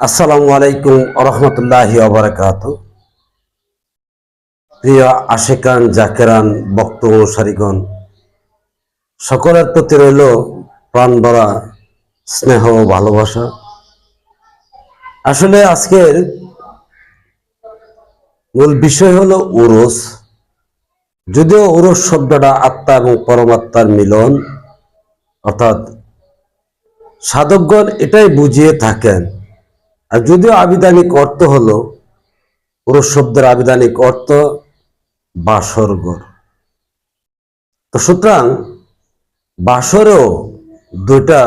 আসসালামু আলাইকুম রহমতুল্লাহি অবরাকাত প্রিয় আশেকান, জাকেরান বক্ত অনুসারীগণ, সকলের প্রতি রইল প্রাণ ভরা স্নেহ ও ভালোবাসা। আসলে আজকের মূল বিষয় হলো উরস যদিও উরস শব্দটা আত্মা এবং পরমাত্মার মিলন, অর্থাৎ সাধকগণ এটাই বুঝিয়ে থাকেন আর যদিও আবিধানিক অর্থ হলো, পুরুষ শব্দের আবিধানিক অর্থ বাসরগর তো সুতরাং বাসরেও দুইটা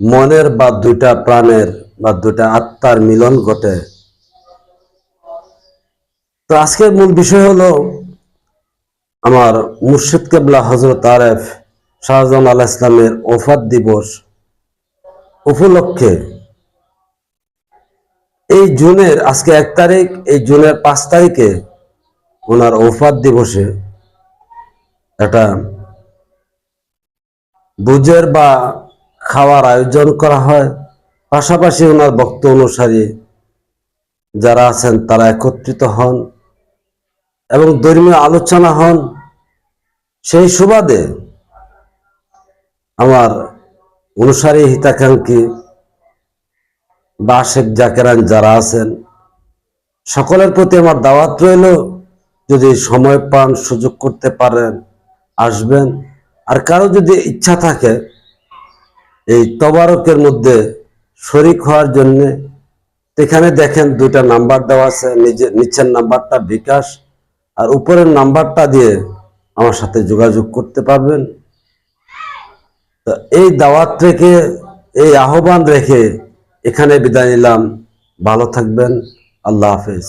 মনের বা দুইটা প্রাণের বা দুইটা আত্মার মিলন ঘটে। তো আজকের মূল বিষয় হলো আমার মুর্শিদ কেবলা হজরত আরেফ শাহজাহান আল্লাহ ইসলামের ওফাত দিবস উপলক্ষে এই জুনের, আজকে এক তারিখ, এই জুনের পাঁচ তারিখে ওনার ওফাত দিবসে একটা বুঝের বা খাওয়ার আয়োজন করা হয়। পাশাপাশি ওনার ভক্ত অনুসারী যারা আছেন, তারা একত্রিত হন এবং ধর্মীয় আলোচনা হন। সেই সুবাদে আমার অনুসারী হিতাকাঙ্ক্ষী বা শেখ জাকেরান যারা আছেন, সকলের প্রতি আমার দাওয়াত রইল, যদি সময় পান, সুযোগ করতে পারেন, আসবেন। আর কারও যদি ইচ্ছা থাকে, এই তবারকের মধ্যে শরিক হওয়ার জন্য, এখানে দেখেন দুইটা নাম্বার দেওয়া আছে, নিজে, নিচের নাম্বারটা বিকাশ, আর উপরের নাম্বারটা দিয়ে আমার সাথে যোগাযোগ করতে পারবেন। তো এই দাওয়াত রেখে, এই আহ্বান রেখে এখানে বিদায় নিলাম। ভালো থাকবেন। আল্লাহ হাফেজ।